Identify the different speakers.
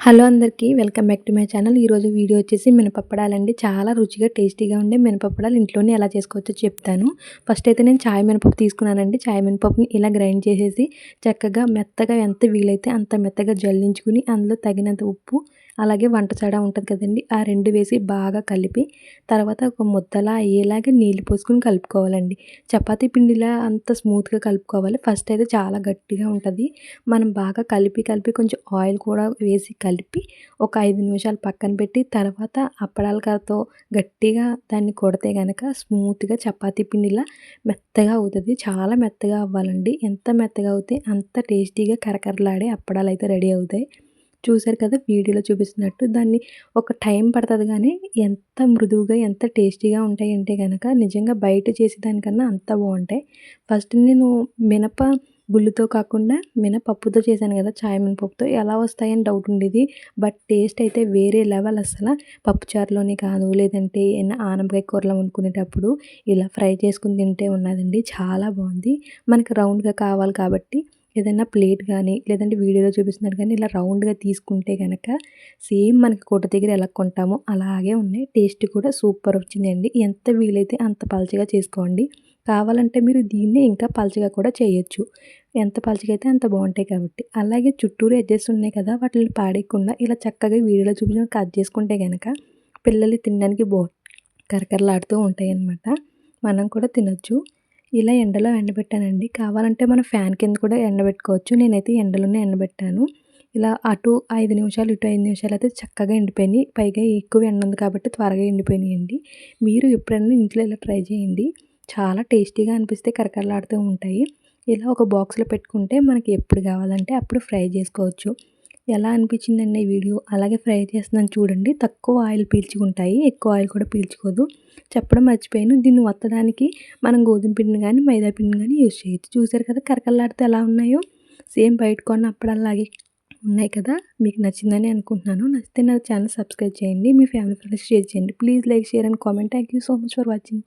Speaker 1: Hello అందరికీ welcome back to my channel. ఈరోజు video వచ్చేసి మినపప్పడాలండి. చాలా రుచిగా టేస్టీగా ఉండే మినపప్పడాలు ఇంట్లోనే ఎలా చేసుకోవచ్చో చెప్తాను. ఫస్ట్ అయితే నేను చాయ్ మినపప్పు తీసుకున్నానండి. చాయ్ మినపప్పుని ఇలా గ్రైండ్ చేసేసి చక్కగా మెత్తగా ఎంత వీలైతే అంత మెత్తగా జల్లించుకుని అందులో తగినంత ఉప్పు అలాగే వంట సోడా ఉంటుంది కదండి ఆ రెండు వేసి బాగా కలిపి తర్వాత ఒక ముద్దలా అయ్యేలాగా నీళ్ళు పోసుకొని కలుపుకోవాలండి. చపాతీ పిండిలా అంత స్మూత్గా కలుపుకోవాలి. ఫస్ట్ అయితే చాలా గట్టిగా ఉంటుంది. మనం బాగా కలిపి కలిపి కొంచెం ఆయిల్ కూడా వేసి కలిపి ఒక ఐదు నిమిషాలు పక్కన పెట్టి తర్వాత అప్పడాలతో గట్టిగా దాన్ని కొడితే కనుక స్మూత్గా చపాతీ పిండిలా మెత్తగా అవుతుంది. చాలా మెత్తగా అవ్వాలండి. ఎంత మెత్తగా అవుతే అంత టేస్టీగా కరకరలాడే అప్పడాలు అయితే రెడీ అవుతాయి. చూసారు కదా వీడియోలో చూపిస్తున్నట్టు. దాన్ని ఒక టైం పడుతుంది కానీ ఎంత మృదువుగా ఎంత టేస్టీగా ఉంటాయి అంటే కనుక నిజంగా బయట చేసేదానికన్నా అంత బాగుంటాయి. ఫస్ట్ నేను మినప గుళ్ళుతో కాకుండా మినపప్పుతో చేశాను కదా చాయ్ మినపప్పుతో. ఎలా వస్తాయని డౌట్ ఉండేది. బట్ టేస్ట్ అయితే వేరే లెవెల్ అసలు పప్పుచారులోనే కాదు లేదంటే ఏమైనా ఆనపకాయ కూరలు వండుకునేటప్పుడు ఇలా ఫ్రై చేసుకుని తింటే ఉన్నదండి. చాలా బాగుంది. మనకి రౌండ్గా కావాలి కాబట్టి ఏదైనా ప్లేట్ కానీ లేదంటే వీడియోలో చూపిస్తున్నారు కానీ ఇలా రౌండ్గా తీసుకుంటే కనుక సేమ్ మనకి కొట్ట దగ్గర ఎలా కొంటామో అలాగే ఉన్నాయి. టేస్ట్ కూడా సూపర్ వచ్చిందండి. ఎంత వీలైతే అంత పలచగా చేసుకోండి. కావాలంటే మీరు దీన్ని ఇంకా పలచగా కూడా చేయొచ్చు. ఎంత పలచగా అయితే అంత బాగుంటాయి కాబట్టి. అలాగే చుట్టూరు ఎడ్జెస్ ఉన్నాయి కదా వాటిని పాడేయకుండా ఇలా చక్కగా వీడియోలో చూపించిన కట్ చేసుకుంటే కనుక పిల్లలు తినడానికి బో కరకరలాడుతూ ఉంటాయి అన్నమాట మనం కూడా తినొచ్చు. ఇలా ఎండలో ఎండబెట్టానండి. కావాలంటే మనం ఫ్యాన్ కింద కూడా ఎండబెట్టుకోవచ్చు. నేనైతే ఎండలోనే ఎండబెట్టాను. ఇలా అటు ఐదు నిమిషాలు ఇటు ఐదు నిమిషాలు అయితే చక్కగా ఎండిపోయినాయి. పైగా ఎక్కువ ఎండ ఉంది కాబట్టి త్వరగా ఎండిపోయినాయండి. మీరు ఎప్పుడైనా ఇంట్లో ఇలా ట్రై చేయండి. చాలా టేస్టీగా అనిపిస్తే కరకరలాడుతూ ఉంటాయి. ఇలా ఒక బాక్స్లో పెట్టుకుంటే మనకి ఎప్పుడు కావాలంటే అప్పుడు ఫ్రై చేసుకోవచ్చు. ఎలా అనిపించిందండి ఈ వీడియో? అలాగే ఫ్రై చేస్తున్నాను చూడండి. తక్కువ ఆయిల్ పీల్చుకుంటాయి. ఎక్కువ ఆయిల్ కూడా పీల్చుకోదు. చెప్పడం మర్చిపోయాను. దీన్ని వత్తడానికి మనం గోధుమ పిండిని కానీ మైదా పిండిని కానీ యూజ్ చేయొచ్చు. చూసారు కదా కరకల్లాడితే ఎలా ఉన్నాయో? సేమ్ బయట కొన్న అప్పుడల్లాగే ఉన్నాయి కదా? మీకు నచ్చిందని అనుకుంటున్నాను. నచ్చితే నా ఛానల్ సబ్స్క్రైబ్ చేయండి. మీ ఫ్యామిలీ ఫ్రెండ్స్ షేర్ చేయండి. Please like share and comment. Thank you so much for watching.